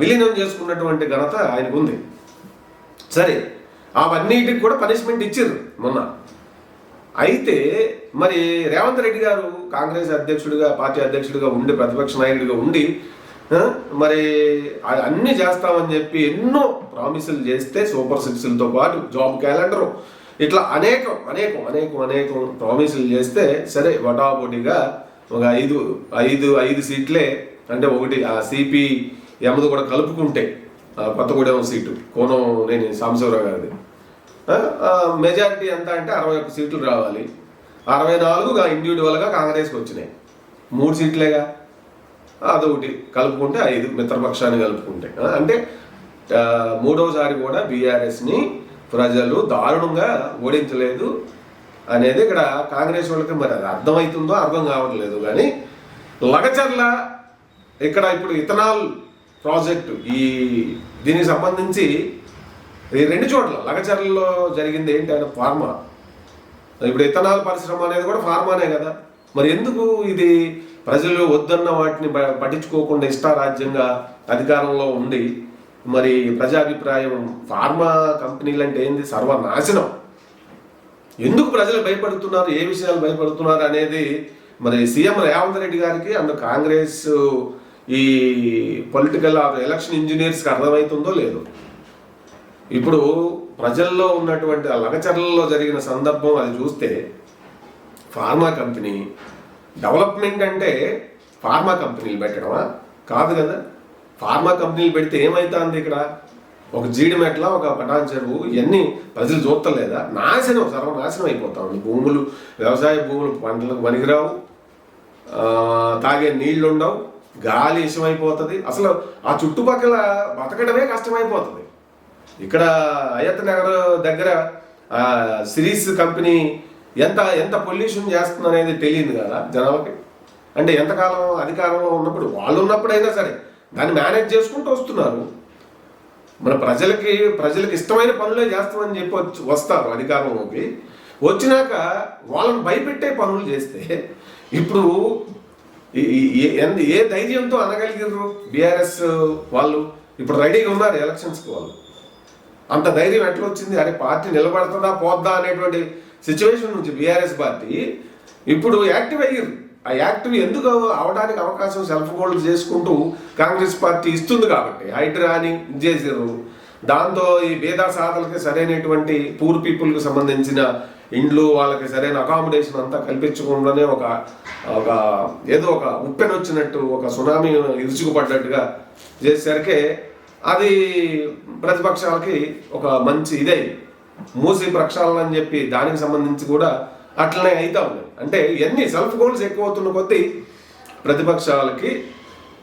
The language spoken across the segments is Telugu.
విలీనం చేసుకున్నటువంటి ఘనత ఆయనకు ఉంది సరే అవన్నిటికి కూడా పనిష్మెంట్ ఇచ్చారు మొన్న. అయితే మరి రేవంత్ రెడ్డి గారు కాంగ్రెస్ అధ్యక్షుడిగా పార్టీ అధ్యక్షుడిగా ఉండి ప్రతిపక్ష నాయకుడిగా ఉండి మరి అన్ని చేస్తామని చెప్పి ఎన్నో ప్రామిసులు చేస్తే సూపర్ సిక్స్లతో పాటు జాబ్ క్యాలెండరు. ఇట్లా అనేకం అనేకం అనేకం అనేకం ప్రామిసులు చేస్తే సరే వటాపోటీగా ఒక ఐదు ఐదు ఐదు సీట్లే అంటే ఒకటి ఆ సిపి ఎమది కూడా కలుపుకుంటే కొత్తగూడెం సీటు కోనం నేను సాంబశివరావు గారిది. మెజారిటీ ఎంత అంటే అరవై ఒక్క సీట్లు రావాలి. అరవై నాలుగుగా ఇండివిజువల్గా కాంగ్రెస్కి వచ్చినాయి. మూడు సీట్లేగా? అదొకటి. కలుపుకుంటే ఐదు మిత్రపక్షాన్ని కలుపుకుంటే. అంటే మూడవసారి కూడా బీఆర్ఎస్ని ప్రజలు దారుణంగా ఓడించలేదు అనేది ఇక్కడ కాంగ్రెస్ వాళ్ళకి మరి అది అర్థమవుతుందో అర్థం కావట్లేదు. కానీ లగచర్ల ఇక్కడ ఇప్పుడు ఇథనాల్ ప్రాజెక్టు ఈ దీనికి సంబంధించి రెండు చోట్ల లగచర్లలో జరిగింది ఏంటి ఆయన ఫార్మా? ఇప్పుడు ఇథనాల్ పరిశ్రమ అనేది కూడా ఫార్మానే కదా. మరి ఎందుకు ఇది ప్రజలు వద్దన్న వాటిని పట్టించుకోకుండా ఇష్టారాజ్యంగా అధికారంలో ఉండి మరి ప్రజాభిప్రాయం ఫార్మా కంపెనీలు అంటే ఏంది? సర్వనాశనం. ఎందుకు ప్రజలు భయపడుతున్నారు? ఏ విషయాలు భయపడుతున్నారు అనేది మరి సీఎం రేవంత్ రెడ్డి గారికి అండ్ కాంగ్రెస్ ఈ పొలిటికల్ ఎలక్షన్ ఇంజనీర్స్కి అర్థమవుతుందో లేదో. ఇప్పుడు ప్రజల్లో ఉన్నటువంటి ఆ లగచర్లలో జరిగిన సందర్భం అది చూస్తే ఫార్మా కంపెనీ డెవలప్మెంట్ అంటే ఫార్మా కంపెనీలు పెట్టడమా? కాదు కదా. ఫార్మా కంపెనీలు పెడితే ఏమవుతుంది ఇక్కడ? ఒక జీడిమెట్ల ఒక పటాన్ చెరువు ఇవన్నీ ప్రజలు చూస్తలేదా నాశనం సర్వనాశనం అయిపోతా ఉంది భూములు వ్యవసాయ భూములు పంటలకు పనికిరావు. తాగే నీళ్ళు ఉండవు గాలి ఇష్టమైపోతుంది. అసలు ఆ చుట్టుపక్కల బతకడమే కష్టమైపోతుంది. ఇక్కడ అయ్యత్ నగర్ దగ్గర సిరీస్ కంపెనీ ఎంత ఎంత పొల్యూషన్ చేస్తుంది అనేది తెలియదు కదా జనాలకి. అంటే ఎంతకాలం అధికారంలో ఉన్నప్పుడు వాళ్ళు ఉన్నప్పుడైనా సరే దాన్ని మేనేజ్ చేసుకుంటూ వస్తున్నారు. మన ప్రజలకి ప్రజలకు ఇష్టమైన పనులే చేస్తామని చెప్పి వస్తారు అధికారంలోకి. వచ్చినాక వాళ్ళని భయపెట్టే పనులు చేస్తే ఇప్పుడు ఏ- ఏ ధైర్యంతో అనగలిగారు బీఆర్ఎస్ వాళ్ళు? ఇప్పుడు రెడీగా ఉన్నారు ఎలక్షన్స్కి వాళ్ళు. అంత ధైర్యం ఎట్లా వచ్చింది? అరే పార్టీ నిలబడుతుందా పోద్దా అనేటువంటి సిచ్యువేషన్ నుంచి బీఆర్ఎస్ పార్టీ ఇప్పుడు యాక్టివ్ అయ్యారు ఆ యాక్టివ్ ఎందుకు అవడానికి అవకాశం సెల్ఫ్ గోల్డ్ చేసుకుంటూ కాంగ్రెస్ పార్టీ ఇస్తుంది కాబట్టి. హైడ్రా అని చేసారు దాంతో ఈ భేదా సాధనకి సరైనటువంటి పూర్ పీపుల్కి సంబంధించిన ఇండ్లు వాళ్ళకి సరైన అకామిడేషన్ అంతా కల్పించకుండానే ఒక ఒక ఏదో ఒక ఉప్పెనొచ్చినట్టు ఒక సునామీ ఇరుచుకుపడ్డట్టుగా చేసేసరికి అది ప్రతిపక్షాలకి ఒక మంచి ఇదే. మూసి ప్రక్షాళన అని చెప్పి దానికి సంబంధించి కూడా అట్లనే అవుతా ఉన్నాయి. అంటే ఇవన్నీ సెల్ఫ్ గోల్స్ ఎక్కువ అవుతున్న కొద్దీ ప్రతిపక్షాలకి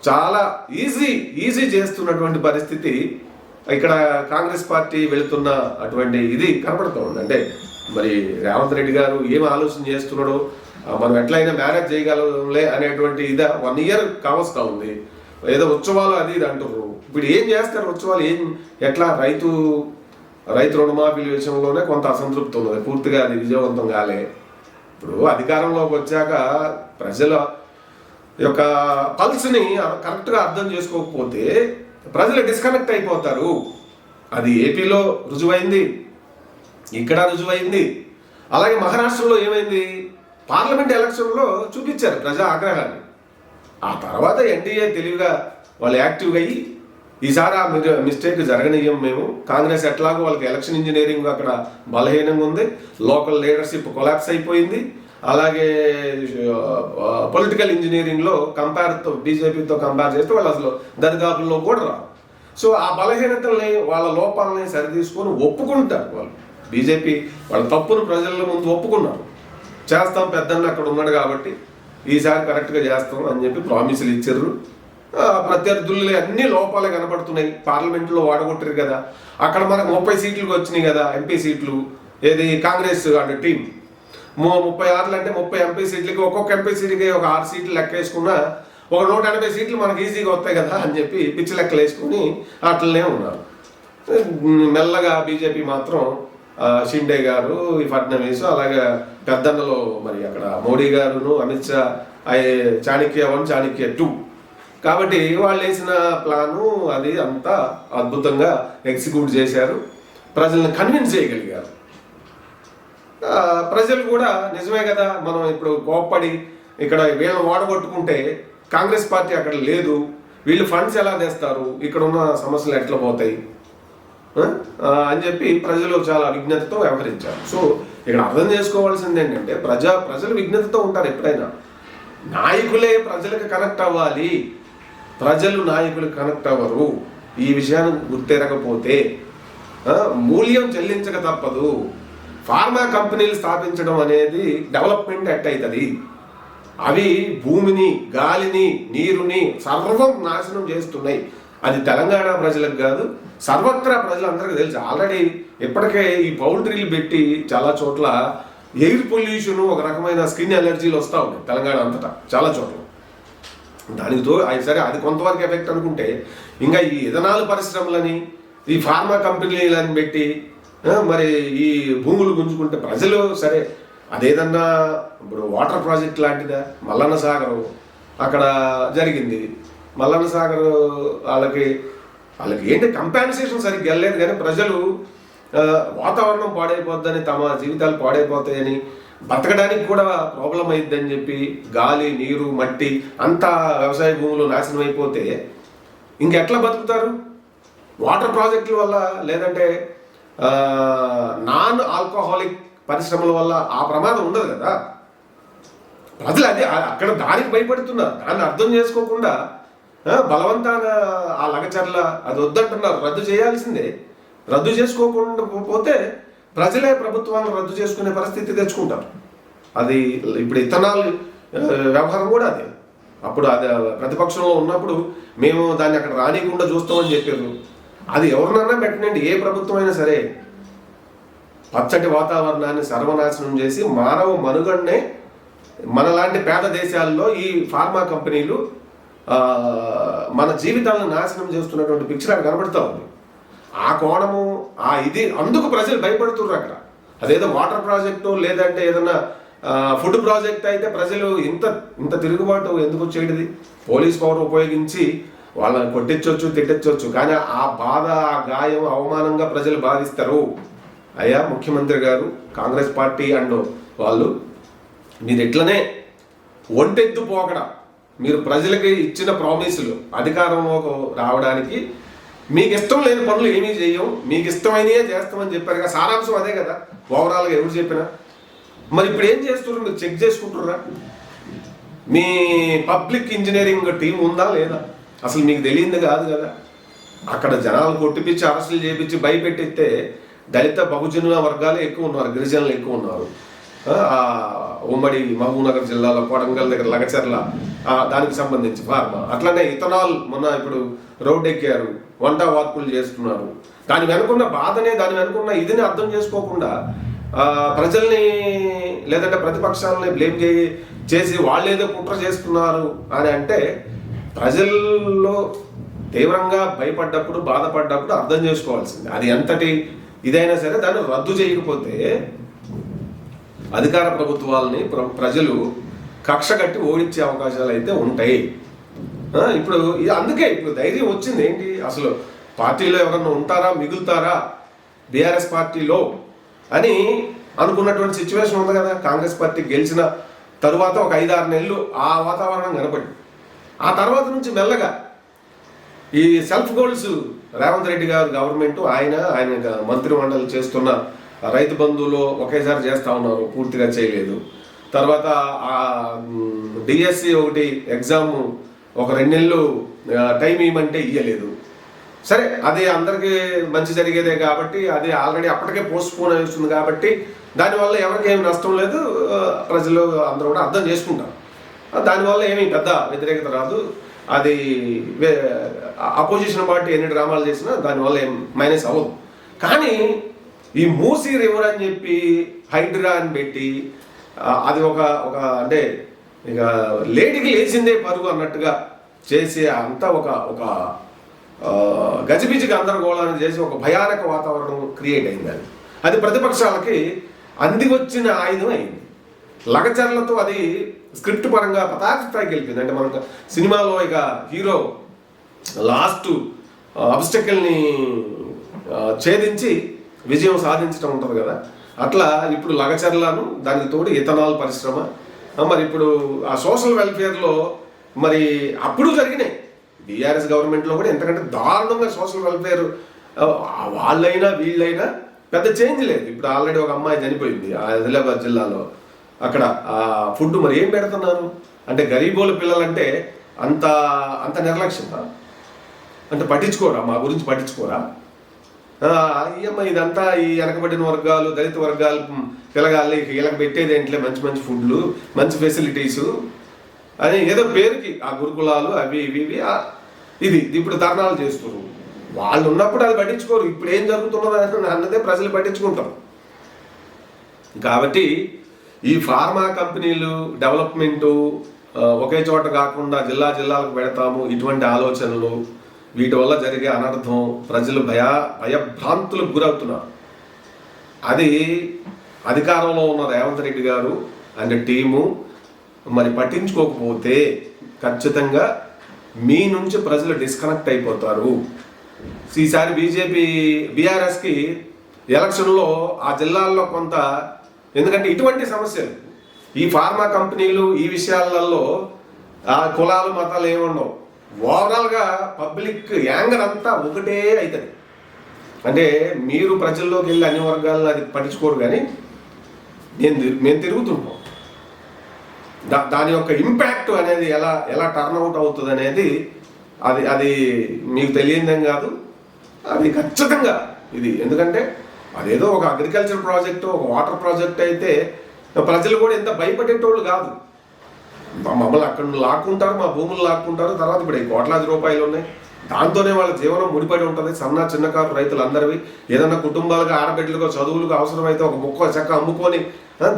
చాలా ఈజీ ఈజీ చేస్తున్నటువంటి పరిస్థితి ఇక్కడ కాంగ్రెస్ పార్టీ వెళుతున్న అటువంటి ఇది కనపడుతూ ఉంది. అంటే మరి రేవంత్ రెడ్డి గారు ఏం ఆలోచన చేస్తున్నాడో మనం ఎట్లయినా మేనేజ్ చేయగలంలే అనేటువంటి ఇదా వన్ ఇయర్ కావస్తా ఉంది. ఏదో ఉత్సవాలు అది ఇది అంటున్నారు ఇప్పుడు ఏం చేస్తారు ఉత్సవాలు? ఏం ఎట్లా రైతు రైతు రుణమాఫీ విషయంలోనే కొంత అసంతృప్తి ఉన్నది. పూర్తిగా అది విజయవంతం కాలే. ఇప్పుడు అధికారంలోకి వచ్చాక ప్రజల యొక్క పల్స్ని కరెక్ట్గా అర్థం చేసుకోకపోతే ప్రజలు డిస్కనెక్ట్ అయిపోతారు. అది ఏపీలో రుజువైంది ఇక్కడ రుజువైంది అలాగే మహారాష్ట్రలో ఏమైంది? పార్లమెంట్ ఎలక్షన్లో చూపించారు ప్రజా ఆగ్రహాన్ని. ఆ తర్వాత ఎన్డీఏ తెలివిగా వాళ్ళు యాక్టివ్గా అయ్యి ఈసారి ఆ మిస్టేక్ జరగనీయం మేము. కాంగ్రెస్ ఎట్లాగో వాళ్ళకి ఎలక్షన్ ఇంజనీరింగ్ అక్కడ బలహీనంగా ఉంది. లోకల్ లీడర్షిప్ కొలాప్స్ అయిపోయింది. అలాగే పొలిటికల్ ఇంజనీరింగ్లో కంపేర్తో బీజేపీతో కంపేర్ చేస్తే వాళ్ళు అసలు దరిదాపుల్లో కూడా రా సో ఆ బలహీనతల్ని వాళ్ళ లోపాలని సరిదీసుకొని ఒప్పుకుంటారు వాళ్ళు. బీజేపీ వాళ్ళ తప్పును ప్రజల ముందు ఒప్పుకున్నారు. చేస్తాం పెద్దన్న అక్కడ ఉన్నాడు కాబట్టి ఈసారి కరెక్ట్గా చేస్తాం అని చెప్పి ప్రామిసులు ఇచ్చారు. ప్రత్యర్థులు అన్ని లోపాలే కనపడుతున్నాయి పార్లమెంట్లో వాడగొట్టారు కదా. అక్కడ మనకు ముప్పై సీట్లకు వచ్చినాయి కదా ఎంపీ సీట్లు. ఏది కాంగ్రెస్ అంటే టీం. ముప్పై ఆరులు అంటే ముప్పై ఎంపీ సీట్లకి ఒక్కొక్క ఎంపీ సీట్కి ఒక ఆరు సీట్లు లెక్క వేసుకున్నా ఒక నూట ఎనభై సీట్లు మనకి ఈజీగా వస్తాయి కదా అని చెప్పి పిచ్చి లెక్కలు వేసుకుని అట్లనే ఉన్నారు. మెల్లగా బీజేపీ మాత్రం షిండే గారు ఈ ఫడ్నవీస్ అలాగే పెద్దన్నలో మరి అక్కడ మోడీ గారును అమిత్ షా ఐ- చాణక్య వన్ చాణక్య టూ. కాబట్టి వాళ్ళు వేసిన ప్లాను అది అంతా అద్భుతంగా ఎగ్జిక్యూట్ చేశారు. ప్రజల్ని కన్విన్స్ చేయగలిగారు. ప్రజలు కూడా నిజమే కదా మనం ఇప్పుడు కోప్పడి ఇక్కడ వీళ్ళని ఓడగొట్టుకుంటే కాంగ్రెస్ పార్టీ అక్కడ లేదు వీళ్ళు ఫండ్స్ ఎలా తెస్తారు ఇక్కడ ఉన్న సమస్యలు ఎట్లా పోతాయి? అని చెప్పి ప్రజలు చాలా విజ్ఞతతో వ్యవహరించారు. సో ఇక్కడ అర్థం చేసుకోవాల్సింది ఏంటంటే ప్రజా ప్రజలు విజ్ఞతతో ఉంటారు ఎప్పుడైనా. నాయకులే ప్రజలకు కనెక్ట్ అవ్వాలి. ప్రజలు నాయకులు కనెక్ట్ అవ్వరు. ఈ విషయాన్ని గుర్తెరకపోతే మూల్యం చెల్లించక తప్పదు. ఫార్మా కంపెనీలు స్థాపించడం అనేది డెవలప్మెంట్ ఎట్ అవుతుంది. అవి భూమిని గాలిని నీరుని సర్వం నాశనం చేస్తున్నాయి. అది తెలంగాణ ప్రజలకు కాదు సర్వత్రా ప్రజలందరికీ తెలుసు. ఆల్రెడీ ఇప్పటికే ఈ పౌల్ట్రీలు పెట్టి చాలా చోట్ల ఎయిర్ పొల్యూషన్ ఒక రకమైన స్కిన్ ఎలర్జీలు వస్తూ ఉన్నాయి తెలంగాణ అంతటా చాలా చోట్ల. దానికి తో సరే అది కొంతవరకు ఎఫెక్ట్ అనుకుంటే ఇంకా ఈ ఇథనాల్ పరిశ్రమలని ఈ ఫార్మా కంపెనీలని పెట్టి మరి ఈ భూములు గుంజుకుంటే ప్రజలు సరే అదేదన్నా ఇప్పుడు వాటర్ ప్రాజెక్ట్ లాంటిదా? మల్లన్న సాగరం అక్కడ జరిగింది. మల్లన్న సాగర్ వాళ్ళకి వాళ్ళకి ఏంటి కంపాన్సేషన్ సరిగ్గా వెళ్ళలేదు కానీ ప్రజలు వాతావరణం పాడైపోద్దని తమ జీవితాలు పాడైపోతాయని బతకడానికి కూడా ప్రాబ్లం అయిద్దని చెప్పి గాలి నీరు మట్టి అంతా వ్యవసాయ భూములు నాశనం అయిపోతే ఇంకెట్లా బతుకుతారు? వాటర్ ప్రాజెక్టుల వల్ల లేదంటే నాన్ ఆల్కహాలిక్ పరిశ్రమల వల్ల ఆ ప్రమాదం ఉండదు కదా? ప్రజలు అదే అక్కడ దానికి భయపడుతున్నారు. దాన్ని అర్థం చేసుకోకుండా ఆ, బలవంతాన ఆ లగచర్ల అది వద్దంటున్నారు. రద్దు చేయాల్సిందే. రద్దు చేసుకోకుండా పోతే ప్రజలే ప్రభుత్వాలను రద్దు చేసుకునే పరిస్థితి తెచ్చుకుంటారు. అది ఇప్పుడు ఇథనాల్ వ్యవహారం కూడా అదే. అప్పుడు అది ప్రతిపక్షంలో ఉన్నప్పుడు మేము దాన్ని అక్కడ రానియకుండా చూస్తామని చెప్పారు. అది ఎవరినన్నా పెట్టనండి ఏ ప్రభుత్వం అయినా సరే. పచ్చటి వాతావరణాన్ని సర్వనాశనం చేసి మానవ మనుగడనే మనలాంటి పేద దేశాల్లో ఈ ఫార్మా కంపెనీలు మన జీవితాలను నాశనం చేస్తున్నటువంటి పిక్చర్ అక్కడ కనబడుతూ ఉంది. ఆ కోణము ఆ ఇది అందుకు ప్రజలు భయపడుతున్నారు అక్కడ. అదేదో వాటర్ ప్రాజెక్టు లేదంటే ఏదన్నా ఫుడ్ ప్రాజెక్ట్ అయితే ప్రజలు ఇంత ఇంత తిరుగుబాటు ఎందుకు వచ్చేటిది? పోలీస్ పవర్ ఉపయోగించి వాళ్ళని కొట్టించవచ్చు తిట్టించవచ్చు కానీ ఆ బాధ ఆ గాయం అవమానంగా ప్రజలు బాధిస్తారు. అయ్యా ముఖ్యమంత్రి గారు కాంగ్రెస్ పార్టీ అండ్ వాళ్ళు మీరు ఎట్లనే ఒంటెద్దు పోకడ. మీరు ప్రజలకి ఇచ్చిన ప్రామిసులు అధికారంలోకి రావడానికి మీకు ఇష్టం లేని పనులు ఏమీ చేయం మీకు ఇష్టమైనయే చేస్తామని చెప్పారు కదా సారాంశం అదే కదా ఓవరాల్గా ఎవరు చెప్పినా. మరి ఇప్పుడు ఏం చేస్తున్నారు? మీరు చెక్ చేసుకుంటున్నారా? మీ పబ్లిక్ ఇంజనీరింగ్ టీం ఉందా లేదా? అసలు మీకు తెలియంది కాదు కదా. అక్కడ జనాలు కొట్టిపిచ్చి అరెస్టులు చేపించి భయపెట్టిస్తే దళిత బహుజనుల వర్గాలు ఎక్కువ ఉన్నారు గిరిజనులు ఎక్కువ ఉన్నారు. ఉమ్మడి మహబూబ్నగర్ జిల్లాలో కొడంగల్ దగ్గర లగచర్ల దానికి సంబంధించి ఫార్మా. అట్లనే ఇథనాల్ మొన్న ఇప్పుడు రోడ్ ఎక్కారు వంట వార్పులు చేస్తున్నారు. దాని వెనుకున్న బాధనే దాని వెనుకున్న ఇదిని అర్థం చేసుకోకుండా ప్రజల్ని లేదంటే ప్రతిపక్షాలని బ్లేమ్ చేసి చేసి వాళ్ళు ఏదో కుట్ర చేస్తున్నారు అని అంటే ప్రజల్లో తీవ్రంగా భయపడ్డప్పుడు బాధపడ్డప్పుడు అర్థం చేసుకోవాల్సింది. అది ఎంతటి ఇదైనా సరే దాన్ని రద్దు చేయకపోతే అధికార ప్రభుత్వాలని ప్ర- ప్రజలు కక్ష కట్టి ఓడించే అవకాశాలు అయితే ఉంటాయి ఇప్పుడు అందుకే ఇప్పుడు ధైర్యం వచ్చింది ఏంటి? అసలు పార్టీలో ఎవరన్నా ఉంటారా? మిగులుతారా? బీఆర్ఎస్ పార్టీలో? అని అనుకున్నటువంటి సిచ్యువేషన్ ఉంది కదా. కాంగ్రెస్ పార్టీ గెలిచిన తరువాత ఒక ఐదారు నెలలు ఆ వాతావరణం కనపడింది. ఆ తర్వాత నుంచి మెల్లగా ఈ సెల్ఫ్ గోల్స్ రేవంత్ రెడ్డి గారు గవర్నమెంట్ ఆయన ఆయన మంత్రిమండలి చేస్తున్న రైతు బంధువులో ఒకేసారి చేస్తా ఉన్నారు పూర్తిగా చేయలేదు. తర్వాత ఆ డిఎస్సి ఒకటి ఎగ్జామ్ ఒక రెండు నెలలు టైం ఇవ్వమంటే ఇయ్యలేదు. సరే అది అందరికీ మంచి జరిగేదే కాబట్టి అది ఆల్రెడీ అప్పటికే పోస్ట్ పోన్ అవుతుంది కాబట్టి దానివల్ల ఎవరికి ఏమి నష్టం లేదు ప్రజలు అందరూ కూడా అర్థం చేసుకుంటారు. దానివల్ల ఏమీ పెద్ద వ్యతిరేకత రాదు. అది అపోజిషన్ పార్టీ ఎన్ని డ్రామాలు చేసినా దానివల్ల ఏం మైనస్ అవ్వదు. కానీ ఈ మూసీ రివర్ అని చెప్పి హైడ్రా అని పెట్టి అది ఒక ఒక అంటే ఇక లేడీకి లేచిందే పరుగు అన్నట్టుగా చేసి అంతా ఒక ఒక ఆ, గజిబిజి గందరగోళాన్ని చేసి ఒక భయానక వాతావరణం క్రియేట్ అయింది అది. అది ప్రతిపక్షాలకి అందివచ్చిన ఆయుధం అయింది. లగచర్లతో అది స్క్రిప్ట్ పరంగా పతాక స్థాయికి వెళ్ళిపోయింది అంటే మనకు సినిమాలో ఇక హీరో లాస్ట్ అబ్స్టకల్ని ఛేదించి విజయం సాధించడం ఉంటుంది కదా. అట్లా ఇప్పుడు లగచర్లను దానికి తోడు ఇథనాల్ పరిశ్రమ మరి ఇప్పుడు ఆ సోషల్ వెల్ఫేర్లో మరి అప్పుడు జరిగినాయి. బీఆర్ఎస్ గవర్నమెంట్లో కూడా ఎంతకంటే దారుణంగా సోషల్ వెల్ఫేర్ వాళ్ళైనా వీళ్ళైనా పెద్ద చేంజ్ లేదు. ఇప్పుడు ఆల్రెడీ ఒక అమ్మాయి చనిపోయింది ఆదిలాబాద్ జిల్లాలో. అక్కడ ఆ ఫుడ్ మరి ఏం పెడుతున్నారు? అంటే గరీబోల పిల్లలంటే అంత అంత నిర్లక్ష్యమా? అంటే పట్టించుకోరా? మా గురించి పట్టించుకోరా? అయ్యమ్మ ఇదంతా ఈ వెనకబడిన వర్గాలు దళిత వర్గాలు పిల్లగాళ్ళు వీళ్ళకి పెట్టేది ఏంటిలే మంచి మంచి ఫుడ్లు మంచి ఫెసిలిటీస్. అని ఏదో పేరుకి ఆ గురుకులాలు అవి ఇవి ఇవి ఇది ఇప్పుడు ధర్నాలు చేస్తున్నారు వాళ్ళు ఉన్నప్పుడు అది పట్టించుకోరు. ఇప్పుడు ఏం జరుగుతున్నది అన్నదే ప్రజలు పట్టించుకుంటారు. కాబట్టి ఈ ఫార్మా కంపెనీలు డెవలప్మెంటు ఒకే చోట కాకుండా జిల్లా జిల్లాలకు పెడతాము ఇటువంటి ఆలోచనలు. వీటి వల్ల జరిగే అనర్థం ప్రజలు భయ భయభ్రాంతులకు గురవుతున్నారు. అది అధికారంలో ఉన్న రేవంత్ రెడ్డి గారు అండ్ టీము మరి పట్టించుకోకపోతే ఖచ్చితంగా మీ నుంచి ప్రజలు డిస్కనెక్ట్ అయిపోతారు. ఈసారి బీజేపీ బీఆర్ఎస్కి ఎలక్షన్లో ఆ జిల్లాల్లో కొంత ఎందుకంటే ఇటువంటి సమస్యలు. ఈ ఫార్మా కంపెనీలు ఈ విషయాలలో ఆ కులాలు మతాలు ఏమి ఉండవు. ఓవరాల్గా పబ్లిక్ యాంగర్ అంతా ఒకటే అవుతుంది అంటే మీరు ప్రజల్లోకి వెళ్ళి అన్ని వర్గాలను అది పట్టించుకోరు కానీ నేను మేము తిరుగుతుంటాం. దా దాని యొక్క ఇంపాక్ట్ అనేది ఎలా ఎలా టర్న్అవుట్ అవుతుంది అనేది అది అది మీకు తెలియదేం కాదు. అది ఖచ్చితంగా ఇది. ఎందుకంటే అదేదో ఒక అగ్రికల్చర్ ప్రాజెక్టు ఒక వాటర్ ప్రాజెక్ట్ అయితే ప్రజలు కూడా ఎంత భయపడేటోళ్ళు కాదు. మమ్మల్ని అక్కడ లాక్కుంటారు మా భూములు లాక్కుంటారు తర్వాత ఇప్పుడు ఈ కోట్లాది రూపాయలు ఉన్నాయి. దాంతోనే వాళ్ళ జీవనం ముడిపడి ఉంటుంది. సన్న చిన్నకారు రైతులందరివి ఏదన్నా కుటుంబాలుగా ఆడబిడ్డలుగా చదువులకు అవసరమైతే ఒక ముక్క చెక్క అమ్ముకొని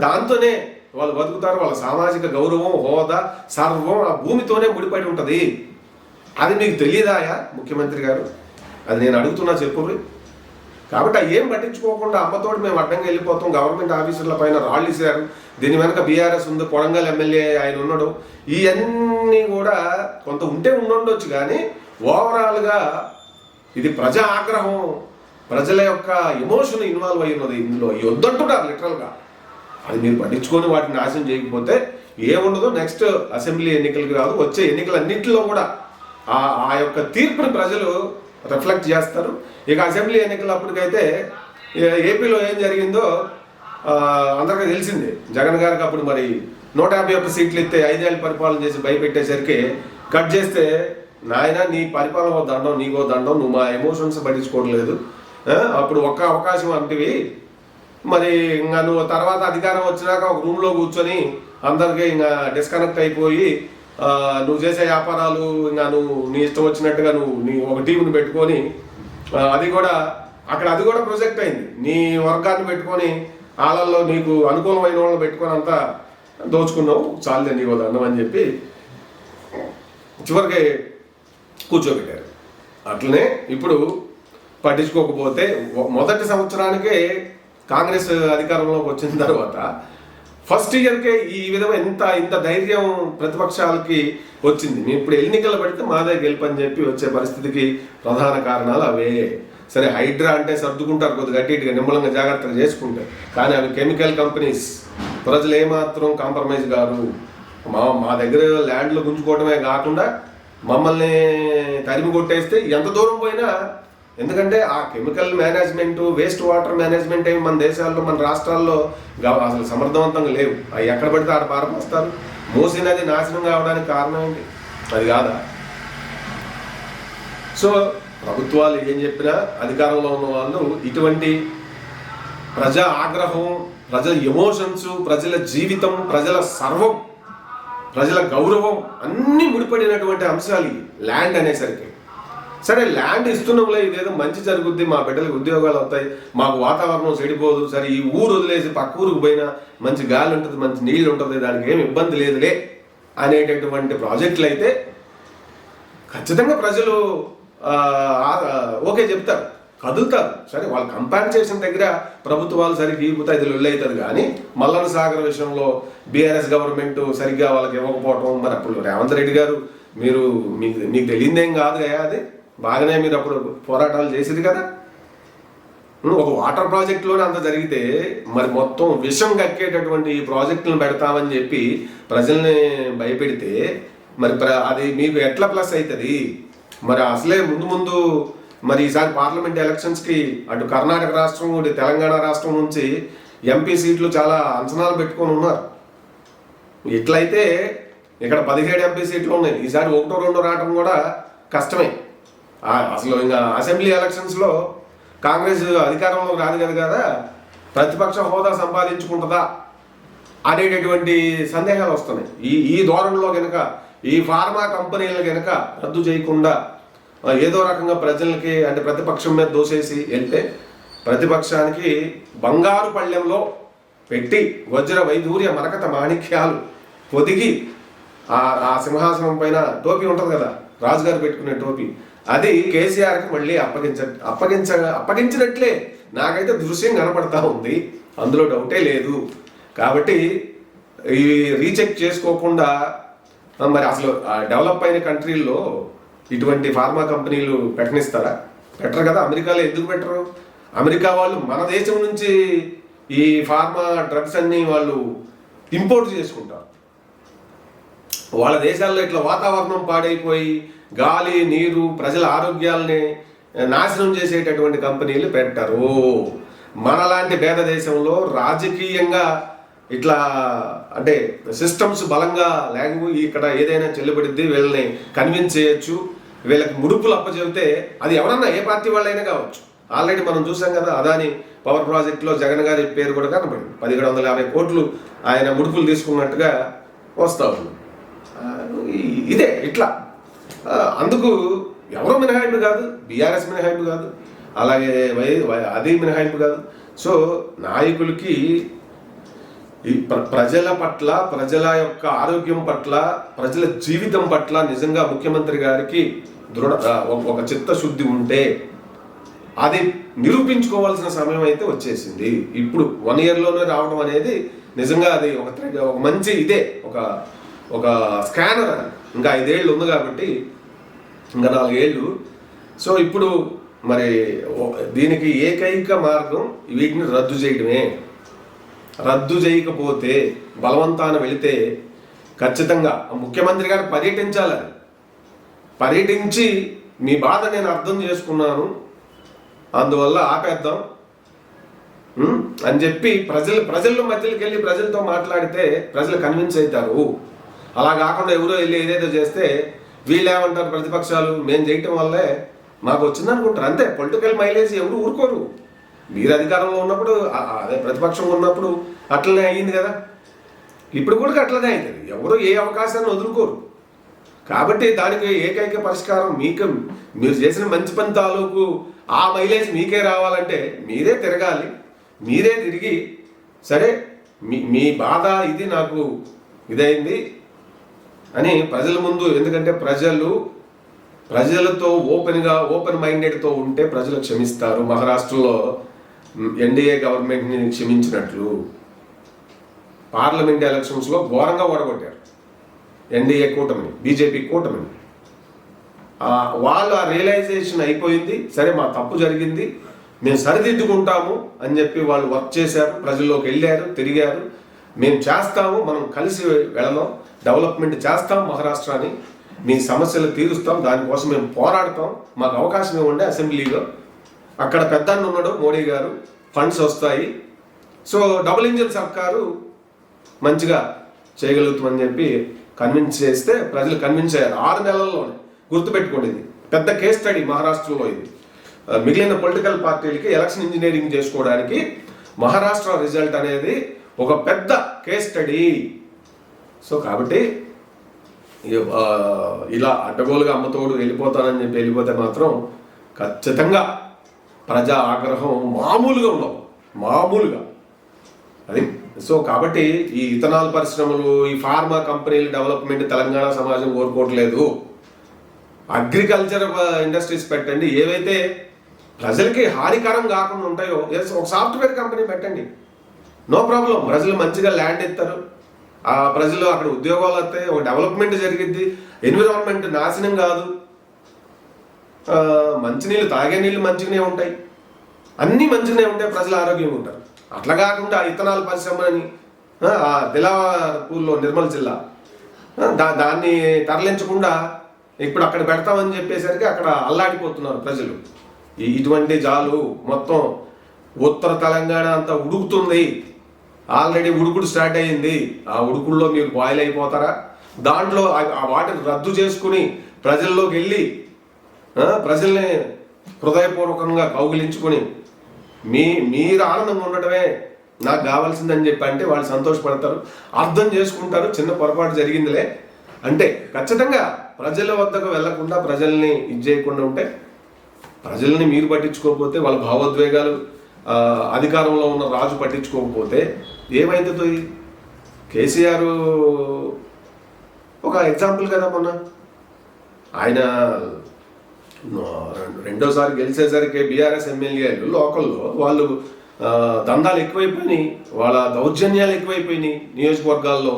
దాంతోనే వాళ్ళు బతుకుతారు. వాళ్ళ సామాజిక గౌరవం హోదా సర్వం ఆ భూమితోనే ముడిపడి ఉంటుంది. అది మీకు తెలియదాయా ముఖ్యమంత్రి గారు? అది నేను అడుగుతున్నా చెప్పుర్రి. కాబట్టి ఆ ఏం పట్టించుకోకుండా అమ్మతోటి మేము అడ్డంగా వెళ్ళిపోతాం. గవర్నమెంట్ ఆఫీసర్ల పైన రాళ్ళు ఇసారు దీని వెనక బీఆర్ఎస్ ఉంది కొడంగల్ ఎమ్మెల్యే ఆయన ఉన్నాడు. ఇవన్నీ కూడా కొంత ఉంటే ఉండుండొచ్చు కానీ ఓవరాల్గా ఇది ప్రజా ఆగ్రహం. ప్రజల యొక్క ఎమోషన్ ఇన్వాల్వ్ అయి ఉన్నది ఇందులో. ఈ వద్దంటున్నారు లిటరల్గా అది మీరు పట్టించుకొని వాటిని నాశనం చేయకపోతే ఏముండదో నెక్స్ట్ అసెంబ్లీ ఎన్నికలకి రాదు. వచ్చే ఎన్నికలన్నింటిలో కూడా ఆ యొక్క తీర్పుని ప్రజలు రిఫ్లెక్ట్ చేస్తారు. ఇక అసెంబ్లీ ఎన్నికలప్పటికైతే ఏపీలో ఏం జరిగిందో అందరికీ తెలిసింది. జగన్ గారికి అప్పుడు మరి నూట యాభై ఒక్క సీట్లు ఇస్తే ఐదేళ్ళు పరిపాలన చేసి భయపెట్టేసరికి కట్ చేస్తే నాయన నీ పరిపాలన ఓ దండం నీకో దండం నువ్వు మా ఎమోషన్స్ పట్టించుకోవట్లేదు. అప్పుడు ఒక్క అవకాశం అంటివి. మరి ఇంకా నువ్వు తర్వాత అధికారం వచ్చినాక ఒక రూమ్లో కూర్చొని అందరికీ ఇంకా డిస్కనెక్ట్ అయిపోయి నువ్వు చేసే వ్యాపారాలు ఇంకా నువ్వు నీ ఇష్టం వచ్చినట్టుగా నువ్వు నీ ఒక టీంని పెట్టుకొని అది కూడా అక్కడ అది కూడా ప్రొజెక్ట్ అయింది. నీ వర్గాన్ని పెట్టుకొని వాళ్ళల్లో నీకు అనుకూలమైన వాళ్ళని పెట్టుకొని అంతా దోచుకున్నావు. చాలే నీకు దండం అని చెప్పి చివరికి కూర్చోబెట్టారు. అట్లనే ఇప్పుడు పట్టించుకోకపోతే మొదటి సంవత్సరానికే కాంగ్రెస్ అధికారంలోకి వచ్చిన తర్వాత ఫస్ట్ ఇయర్కే ఈ విధంగా ఇంత ఇంత ధైర్యం ప్రతిపక్షాలకి వచ్చింది. మేము ఇప్పుడు ఎన్నికలు పెడితే మాదే గెలుపని చెప్పి వచ్చే పరిస్థితికి ప్రధాన కారణాలు అవే. సరే హైడ్రా అంటే సర్దుకుంటారు కొద్దిగా గట్టి ఇటుగా నిమ్మలంగా జాగ్రత్తగా చేసుకుంటారు. కానీ అవి కెమికల్ కంపెనీస్. ప్రజలు ఏమాత్రం కాంప్రమైజ్ కాదు మా మా దగ్గర ల్యాండ్లు గుంజుకోవడమే కాకుండా మమ్మల్ని తరిమి కొట్టేస్తే ఎంత దూరం పోయినా ఎందుకంటే ఆ chemical management waste water management ఏమి మన దేశాల్లో మన రాష్ట్రాల్లో అసలు సమర్థవంతంగా లేవు. అవి ఎక్కడ పడితే ఆడ పారపోస్తారు. మూసీ నది నాశనం కావడానికి కారణం ఏంటి? అది కాదా? సో ప్రభుత్వాలు ఏం చెప్పినా అధికారంలో ఉన్న వాళ్ళు ఇటువంటి ప్రజా ఆగ్రహం ప్రజల ఎమోషన్స్ ప్రజల జీవితం ప్రజల సర్వం ప్రజల గౌరవం అన్నీ ముడిపడినటువంటి అంశాలు ల్యాండ్ అనేసరికి. సరే ల్యాండ్ ఇస్తున్నాంలే ఇదేదో మంచి జరుగుద్ది మా బిడ్డలకు ఉద్యోగాలు అవుతాయి మాకు వాతావరణం చెడిపోదు సరే ఈ ఊరు వదిలేసి పక్క ఊరికి పోయినా మంచి గాలి ఉంటుంది మంచి నీళ్ళు ఉంటుంది దానికి ఏమి ఇబ్బంది లేదులే అనేటటువంటి ప్రాజెక్టులు అయితే ఖచ్చితంగా ప్రజలు ఆ, ఓకే చెప్తారు కదులుతారు. సరే వాళ్ళు కంపాన్సేషన్ దగ్గర ప్రభుత్వాలు సరిగ్గా ఇవ్వతే ఇది లొల్లవుతుంది కానీ మల్లన సాగర్ విషయంలో బీఆర్ఎస్ గవర్నమెంట్ సరిగ్గా వాళ్ళకి ఇవ్వకపోవటం మరి అప్పుడు రేవంత్ రెడ్డి గారు మీరు మీకు మీకు తెలియదేం కాదు కదా అది? బాగానే మీరు అప్పుడు పోరాటాలు చేసేది కదా? ఒక వాటర్ ప్రాజెక్టులోనే అంత జరిగితే మరి మొత్తం విషం కక్కేటటువంటి ప్రాజెక్టులను పెడతామని చెప్పి ప్రజల్ని భయపెడితే మరి ప్ర- అది మీకు ఎట్లా ప్లస్ అవుతుంది మరి అసలే ముందు ముందు మరి ఈసారి పార్లమెంట్ ఎలక్షన్స్కి అటు కర్ణాటక రాష్ట్రం ఇటు తెలంగాణ రాష్ట్రం నుంచి ఎంపీ సీట్లు చాలా అంచనాలు పెట్టుకొని ఉన్నారు. ఇట్లయితే ఇక్కడ పదిహేడు ఎంపీ సీట్లు ఉన్నాయి. ఈసారి ఒకటో రెండో రావడం కూడా కష్టమే. అసలు ఇంకా అసెంబ్లీ ఎలక్షన్స్లో కాంగ్రెస్ అధికారంలో రాదు కదా కదా? ప్రతిపక్ష హోదా సంపాదించుకుంటుందా? అనేటటువంటి సందేహాలు వస్తున్నాయి. ఈ ఈ ధోరణిలో కనుక ఈ ఫార్మా కంపెనీలు కనుక రద్దు చేయకుండా ఏదో రకంగా ప్రజలకి అంటే ప్రతిపక్షం మీద దోసేసి వెళ్తే ప్రతిపక్షానికి బంగారు పళ్ళెంలో పెట్టి వజ్ర వైదూర్య మరకత మాణిక్యాలు పొదిగి ఆ ఆ సింహాసనం పైన టోపీ ఉంటుంది కదా? రాజుగారు పెట్టుకునే టోపీ. అది కేసీఆర్కి మళ్ళీ అప్పగించ అప్పగించ అప్పగించినట్లే. నాకైతే దృశ్యం కనపడతా ఉంది. అందులో డౌటే లేదు. కాబట్టి ఈ రీచెక్ చేసుకోకుండా మరి అసలు డెవలప్ అయిన కంట్రీల్లో ఇటువంటి ఫార్మా కంపెనీలు పెట్టనిస్తారా? పెట్టరు కదా అమెరికాలో ఎందుకు పెట్టరు? అమెరికా వాళ్ళు మన దేశం నుంచి ఈ ఫార్మా డ్రగ్స్ అన్ని వాళ్ళు ఇంపోర్ట్ చేసుకుంటారు. వాళ్ళ దేశాల్లో ఇట్లా వాతావరణం పాడైపోయి గాలి నీరు ప్రజల ఆరోగ్యాల్ని నాశనం చేసేటటువంటి కంపెనీలు పెట్టరు. మనలాంటి పేద దేశంలో రాజకీయంగా ఇట్లా అంటే సిస్టమ్స్ బలంగా లేకపో ఇక్కడ ఏదైనా చెల్లుబడిద్ది వీళ్ళని కన్విన్స్ చేయొచ్చు వీళ్ళకి ముడుపులు అప్పచెబితే అది ఎవరన్నా ఏ పార్టీ వాళ్ళైనా కావచ్చు. ఆల్రెడీ మనం చూసాం కదా అదాని పవర్ ప్రాజెక్ట్లో జగన్ గారి పేరు కూడా కనపడింది. పదిహేడు వందల యాభై కోట్లు ఆయన ముడుపులు తీసుకున్నట్టుగా వస్తూ ఉంది. ఇదే ఇట్లా. అందుకు ఎవరో మినహాయింపు కాదు బీఆర్ఎస్ మినహాయింపు కాదు అలాగే వై అది మినహాయింపు కాదు. సో నాయకులకి ఈ ప్ర- ప్రజల పట్ల ప్రజల యొక్క ఆరోగ్యం పట్ల ప్రజల జీవితం పట్ల నిజంగా ముఖ్యమంత్రి గారికి దృఢ ఒక- చిత్తశుద్ధి ఉంటే అది నిరూపించుకోవాల్సిన సమయం అయితే వచ్చేసింది. ఇప్పుడు వన్ ఇయర్లోనే రావడం అనేది నిజంగా అది ఒక ఒక మంచి ఇదే ఒక ఒక స్కానర్ అది ఇంకా ఐదేళ్ళు ఉంది కాబట్టి ఇంకా నాలుగేళ్ళు. సో ఇప్పుడు మరి దీనికి ఏకైక మార్గం వీటిని రద్దు చేయడమే. రద్దు చేయకపోతే బలవంతాన వెళితే ఖచ్చితంగా ముఖ్యమంత్రి గారు పర్యటించాలి. పర్యటించి మీ బాధ నేను అర్థం చేసుకున్నాను. అందువల్ల ఆపేద్దాం. అని చెప్పి ప్రజలు ప్రజల మధ్యలోకి వెళ్ళి ప్రజలతో మాట్లాడితే ప్రజలు కన్విన్స్ అవుతారు. అలా కాకుండా ఎవరో వెళ్ళి ఏదేదో చేస్తే వీళ్ళు ఏమంటారు ప్రతిపక్షాలు? మేము చేయటం వల్లే మాకు వచ్చిందనుకుంటారు. అంతే పొలిటికల్ మైలేజ్ ఎవరు ఊరుకోరు. మీరు అధికారంలో ఉన్నప్పుడు అదే ప్రతిపక్షం ఉన్నప్పుడు అట్లనే అయ్యింది కదా. ఇప్పుడు కూడా అట్లనే అవుతుంది ఎవరు ఏ అవకాశాన్ని వదులుకోరు. కాబట్టి దానికి ఏకైక పరిష్కారం మీకు మీరు చేసిన మంచి పని తాలూకు ఆ మైలేజ్ మీకే రావాలంటే మీరే తిరగాలి మీరే తిరిగి సరే మీ మీ బాధ ఇది నాకు ఇదైంది అని ప్రజల ముందు ఎందుకంటే ప్రజలు ప్రజలతో ఓపెన్గా ఓపెన్ మైండెడ్తో ఉంటే ప్రజలు క్షమిస్తారు. మహారాష్ట్రలో ఎన్డీఏ గవర్నమెంట్ని క్షమించినట్లు పార్లమెంట్ ఎలక్షన్స్లో ఘోరంగా ఓడగొట్టారు. ఎన్డీఏ కూటమిని బీజేపీ కూటమిని. వాళ్ళు ఆ రియలైజేషన్ అయిపోయింది. సరే మా తప్పు జరిగింది. మేము సరిదిద్దుకుంటాము అని చెప్పి వాళ్ళు వర్క్ చేశారు. ప్రజల్లోకి వెళ్ళారు తిరిగారు. మేము చేస్తాము మనం కలిసి వెళదాం డెవలప్మెంట్ చేస్తాం మహారాష్ట్రని మీ సమస్యలు తీరుస్తాం దానికోసం మేము పోరాడతాం. మాకు అవకాశం ఇవ్వండి అసెంబ్లీలో. అక్కడ పెద్ద ఉన్నాడు మోడీ గారు. ఫండ్స్ వస్తాయి. సో డబుల్ ఇంజిన్ సర్కారు మంచిగా చేయగలుగుతామని చెప్పి కన్విన్స్ చేస్తే ప్రజలు కన్విన్స్ అయ్యారు. ఆరు నెలల్లోనే గుర్తుపెట్టుకోండి ఇది. పెద్ద కేస్ స్టడీ మహారాష్ట్రలో ఇది. మిగిలిన పొలిటికల్ పార్టీలకి ఎలక్షన్ ఇంజనీరింగ్ చేసుకోవడానికి మహారాష్ట్ర రిజల్ట్ అనేది ఒక పెద్ద కేస్ స్టడీ సో కాబట్టి ఇలా అడ్డగోలుగా అమ్మతోడు వెళ్ళిపోతానని చెప్పి వెళ్ళిపోతే మాత్రం ఖచ్చితంగా ప్రజా ఆగ్రహం మామూలుగా ఉండవు. మామూలుగా. అది. సో కాబట్టి ఈ ఇథనాల్ పరిశ్రమలు ఈ ఫార్మా కంపెనీల డెవలప్మెంట్ తెలంగాణ సమాజం కోరుకోవట్లేదు. అగ్రికల్చర్ ఇండస్ట్రీస్ పెట్టండి. ఏవైతే ప్రజలకి హానికరం కాకుండా ఉంటాయో ఒక సాఫ్ట్వేర్ కంపెనీ పెట్టండి. No problem. ప్రజలు మంచిగా ల్యాండ్ ఇస్తారు ఆ ప్రజలు అక్కడ ఉద్యోగాలు వస్తాయి ఒక డెవలప్మెంట్ జరిగిద్ది. ఎన్విరాన్మెంట్ నాశనం కాదు. మంచినీళ్ళు తాగే నీళ్ళు మంచిగానే ఉంటాయి. అన్నీ మంచిగానే ఉంటాయి ప్రజలు ఆరోగ్యంగా ఉంటారు. అట్లా కాకుండా ఇత్తనాల పరిశ్రమని ఆ, దిలాపూర్లో నిర్మల్ జిల్లా దా దాన్ని తరలించకుండా ఇప్పుడు అక్కడ పెడతామని చెప్పేసరికి అక్కడ అల్లాడిపోతున్నారు ప్రజలు. ఇటువంటి జాలు మొత్తం ఉత్తర తెలంగాణ అంతా ఉడుకుతుంది. ఆల్రెడీ ఉడుకుడు స్టార్ట్ అయ్యింది. ఆ ఉడుకుల్లో మీరు బాయిల్ అయిపోతారా? దాంట్లో ఆ- వాటిని రద్దు చేసుకుని ప్రజల్లోకి వెళ్ళి ప్రజల్ని హృదయపూర్వకంగా కౌగిలించుకొని మీ మీరు ఆనందంగా ఉండటమే నాకు కావాల్సిందని చెప్పి అంటే వాళ్ళు సంతోషపడతారు అర్థం చేసుకుంటారు చిన్న పొరపాటు జరిగిందిలే. అంటే ఖచ్చితంగా ప్రజల వద్దకు వెళ్ళకుండా ప్రజల్ని ఇది చేయకుండా ఉంటే ప్రజల్ని మీరు పట్టించుకోకపోతే వాళ్ళ భావోద్వేగాలు అధికారంలో ఉన్న రాజు పట్టించుకోకపోతే ఏమైతుంది కేసీఆర్ ఒక ఎగ్జాంపుల్ కదా మొన్న. ఆయన రెండోసారి గెలిచేసరికి బీఆర్ఎస్ ఎమ్మెల్యేలు లోకల్లో వాళ్ళు దందాలు ఎక్కువైపోయినాయి. వాళ్ళ దౌర్జన్యాలు ఎక్కువైపోయినాయి నియోజకవర్గాల్లో.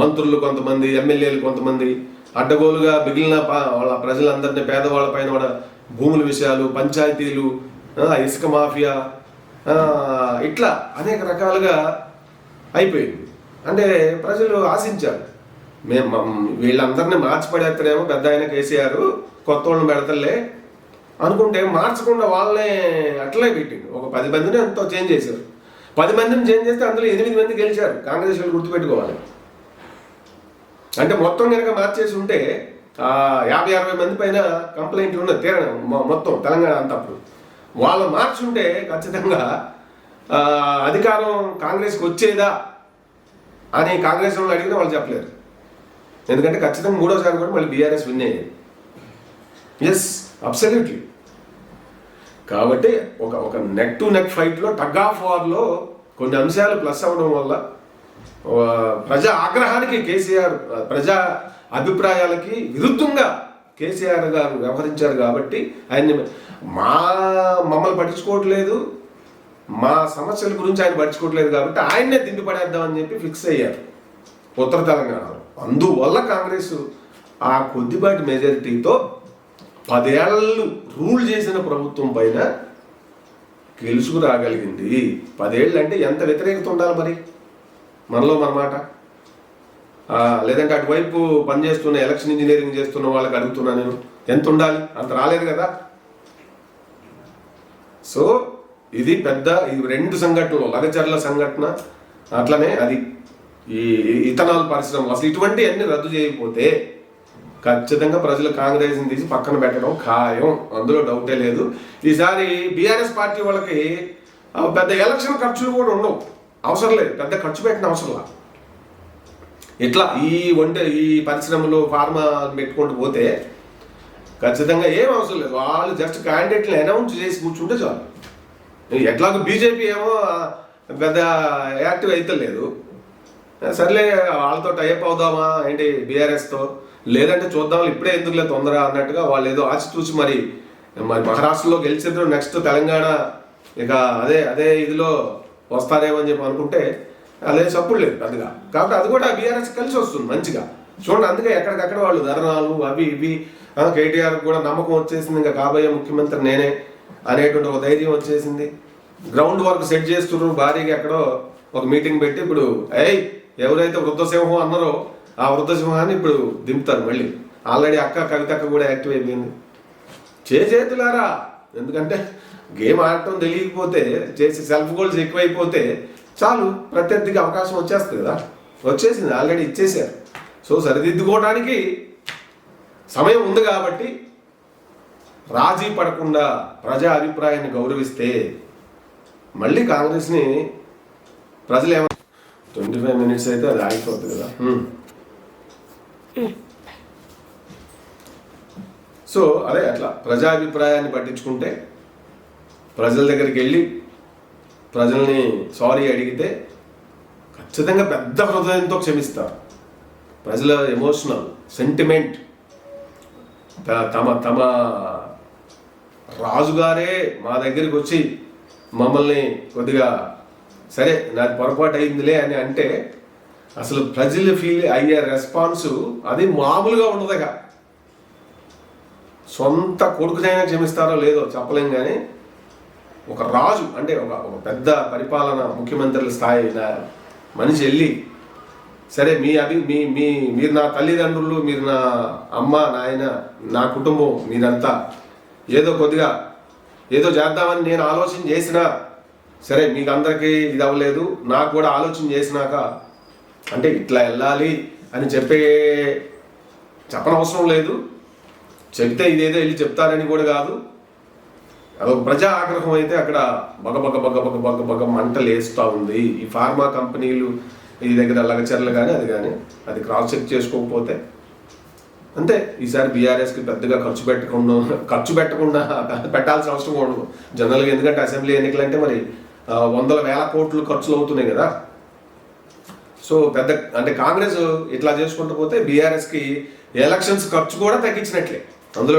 మంత్రులు కొంతమంది ఎమ్మెల్యేలు కొంతమంది అడ్డగోలుగా మిగిలిన వాళ్ళ ప్రజలందరినీ పేదవాళ్ళ పైన కూడా భూముల విషయాలు పంచాయతీలు ఇసుక మాఫియా ఇట్లా అనేక రకాలుగా అయిపోయింది. అంటే ప్రజలు ఆశించారు. మేము వీళ్ళందరినీ మార్చి పడేస్తారేమో పెద్ద ఆయన కేసీఆర్ కొత్త వాళ్ళని పెడతలే అనుకుంటే మార్చకుండా వాళ్ళనే అట్లే పెట్టింది ఒక పది మందిని ఎంతో చేంజ్ చేశారు. పది మందిని చేంజ్ చేస్తే అందులో ఎనిమిది మంది గెలిచారు. కాంగ్రెస్ వాళ్ళు గుర్తుపెట్టుకోవాలి. అంటే మొత్తం కనుక మార్చేసి ఉంటే యాభై అరవై మంది పైన కంప్లైంట్లు ఉన్నది తీరడం మొత్తం తెలంగాణ అంతా అప్పుడు. వాళ్ళు మార్చుంటే ఖచ్చితంగా అధికారం కాంగ్రెస్కి వచ్చేదా అని కాంగ్రెస్ వాళ్ళు అడిగినా వాళ్ళు చెప్పలేరు. ఎందుకంటే ఖచ్చితంగా మూడోసారి కూడా మళ్ళీ బీఆర్ఎస్ విన్ అయ్యేది. ఎస్ అబ్సల్యూట్లీ కాబట్టి ఒక ఒక నెక్ టు నెక్ ఫైట్లో టగ్ ఆఫ్ వార్లో కొన్ని అంశాలు ప్లస్ అవ్వడం వల్ల ప్రజా ఆగ్రహానికి కేసీఆర్ ప్రజా అభిప్రాయాలకి విరుద్ధంగా కేసీఆర్ గారు వ్యవహరించారు కాబట్టి ఆయన్ని మా మమ్మల్ని పట్టించుకోవట్లేదు. మా సమస్యల గురించి ఆయన పట్టించుకోవట్లేదు కాబట్టి ఆయన్నే దిండి పడేద్దామని చెప్పి ఫిక్స్ అయ్యారు ఉత్తర తెలంగాణలో. అందువల్ల కాంగ్రెస్ ఆ కొద్దిపాటి మెజారిటీతో పదేళ్ళు రూల్ చేసిన ప్రభుత్వం పైన గెలుచుకు రాగలిగింది. పదేళ్ళు అంటే ఎంత వ్యతిరేకత ఉండాలి మరి? మనలో మన మాట. లేదంటే అటువైపు పనిచేస్తున్న ఎలక్షన్ ఇంజనీరింగ్ చేస్తున్న వాళ్ళకి అడుగుతున్నా నేను. ఎంత ఉండాలి? అంత రాలేదు కదా. సో ఇది పెద్ద ఈ రెండు సంఘటనలు లగచర్ల సంఘటన అట్లనే అది ఈ ఇథనాల్ పరిశ్రమ అసలు ఇటువంటి అన్ని రద్దు చేయకపోతే ఖచ్చితంగా ప్రజలు కాంగ్రెస్ని తీసి పక్కన పెట్టడం ఖాయం. అందులో డౌటే లేదు. ఈసారి బీఆర్ఎస్ పార్టీ వాళ్ళకి పెద్ద ఎలక్షన్ ఖర్చులు కూడా ఉండవు. అవసరం లేదు. పెద్ద ఖర్చు పెట్టిన అవసరం లేదు. ఇట్లా ఈ వంట ఈ పరిశ్రమలో ఫార్మా పెట్టుకుంటూ పోతే ఖచ్చితంగా ఏం అవసరం లేదు. వాళ్ళు జస్ట్ క్యాండిడేట్లు అనౌన్స్ చేసి కూర్చుంటే చాలు. ఎట్లాగో బీజేపీ ఏమో పెద్ద యాక్టివ్ అయితే లేదు. సర్లే వాళ్ళతో టైప్ అవుదామా? ఏంటి బీఆర్ఎస్తో లేదంటే చూద్దాం ఇప్పుడే ఎందుకులే తొందర అన్నట్టుగా వాళ్ళు ఏదో ఆచి చూసి మరి మరి మహారాష్ట్రలో గెలిచిద్దరు నెక్స్ట్ తెలంగాణ ఇక అదే అదే ఇదిలో వస్తారేమో అని చెప్పి అనుకుంటే అదే చప్పుడు లేదు పెద్దగా. కాబట్టి అది కూడా బీఆర్ఎస్ కలిసి వస్తుంది మంచిగా. చూడండి అందుకే ఎక్కడికక్కడ వాళ్ళు ధర్నాలు అవి ఇవి. కేటీఆర్ కూడా నమ్మకం వచ్చేసింది ఇంకా కాబోయే ముఖ్యమంత్రి నేనే అనేటువంటి ఒక ధైర్యం వచ్చేసింది. గ్రౌండ్ వర్క్ సెట్ చేస్తున్నారు భారీగా ఎక్కడో ఒక మీటింగ్ పెట్టి ఇప్పుడు ఏయ్ ఎవరైతే వృద్ధసింహం అన్నారో ఆ వృద్ధసింహాన్ని ఇప్పుడు దింపుతారు మళ్ళీ. ఆల్రెడీ అక్క కవితక్క కూడా యాక్టివ్ అయిపోయింది. చేతులారా? ఎందుకంటే గేమ్ ఆడటం తెలియకపోతే చేసి సెల్ఫ్ గోల్స్ ఎక్కువైపోతే చాలు ప్రత్యర్థికి అవకాశం వచ్చేస్తుంది కదా. వచ్చేసింది ఆల్రెడీ ఇచ్చేసారు సో సరిదిద్దుకోవడానికి సమయం ఉంది కాబట్టి రాజీ పడకుండా ప్రజా అభిప్రాయాన్ని గౌరవిస్తే మళ్ళీ కాంగ్రెస్ని ప్రజలు ఏమ ట్వంటీ ఫైవ్ మినిట్స్ అయితే అది ఆగిపోతుంది కదా. సో అదే అట్లా ప్రజాభిప్రాయాన్ని పట్టించుకుంటే ప్రజల దగ్గరికి వెళ్ళి ప్రజల్ని సారీ అడిగితే ఖచ్చితంగా పెద్ద హృదయంతో క్షమిస్తారు. ప్రజల ఎమోషనల్ సెంటిమెంట్ తమ తమ రాజుగారే మా దగ్గరికి వచ్చి మమ్మల్ని కొద్దిగా సరే నాది పొరపాటు అయిందిలే అని అంటే అసలు ప్రజలు ఫీల్ అయ్యే రెస్పాన్స్ అది మామూలుగా ఉండదుగా. సొంత కొడుకునైనా క్షమిస్తారో లేదో చెప్పలేం కానీ ఒక రాజు అంటే ఒక ఒక పెద్ద పరిపాలన ముఖ్యమంత్రుల స్థాయి అయిన మనిషి వెళ్ళి సరే మీ అభి మీ మీ మీరు నా తల్లిదండ్రులు మీరు నా అమ్మ నాయన నా కుటుంబం మీరంతా ఏదో కొద్దిగా ఏదో చేద్దామని నేను ఆలోచన చేసినా సరే మీకు అందరికీ ఇది అవ్వలేదు నాకు కూడా ఆలోచన చేసినాక అంటే ఇట్లా వెళ్ళాలి అని చెప్పే చెప్పనవసరం లేదు. చెప్తే ఇదేదో వెళ్ళి చెప్తారని కూడా కాదు. అదొక ప్రజా ఆగ్రహం అయితే అక్కడ బగ బగ బగ బగ బగ బగ మంటలు వేస్తూ ఉంది. ఈ ఫార్మా కంపెనీలు ఈ దగ్గర లగచర్లు కానీ అది కానీ అది క్రాస్ చెక్ చేసుకోకపోతే అంతే. ఈసారి బీఆర్ఎస్కి పెద్దగా ఖర్చు పెట్టకుండా ఖర్చు పెట్టకుండా పెట్టాల్సిన అవసరం ఉండదు. జనరల్గా ఎందుకంటే అసెంబ్లీ ఎన్నికలు అంటే మరి వందల వేల కోట్లు ఖర్చులు అవుతున్నాయి కదా. సో పెద్ద అంటే కాంగ్రెస్ ఇట్లా చేసుకుంటూ పోతే బీఆర్ఎస్కి ఎలక్షన్స్ ఖర్చు కూడా తగ్గించినట్లే. అందులో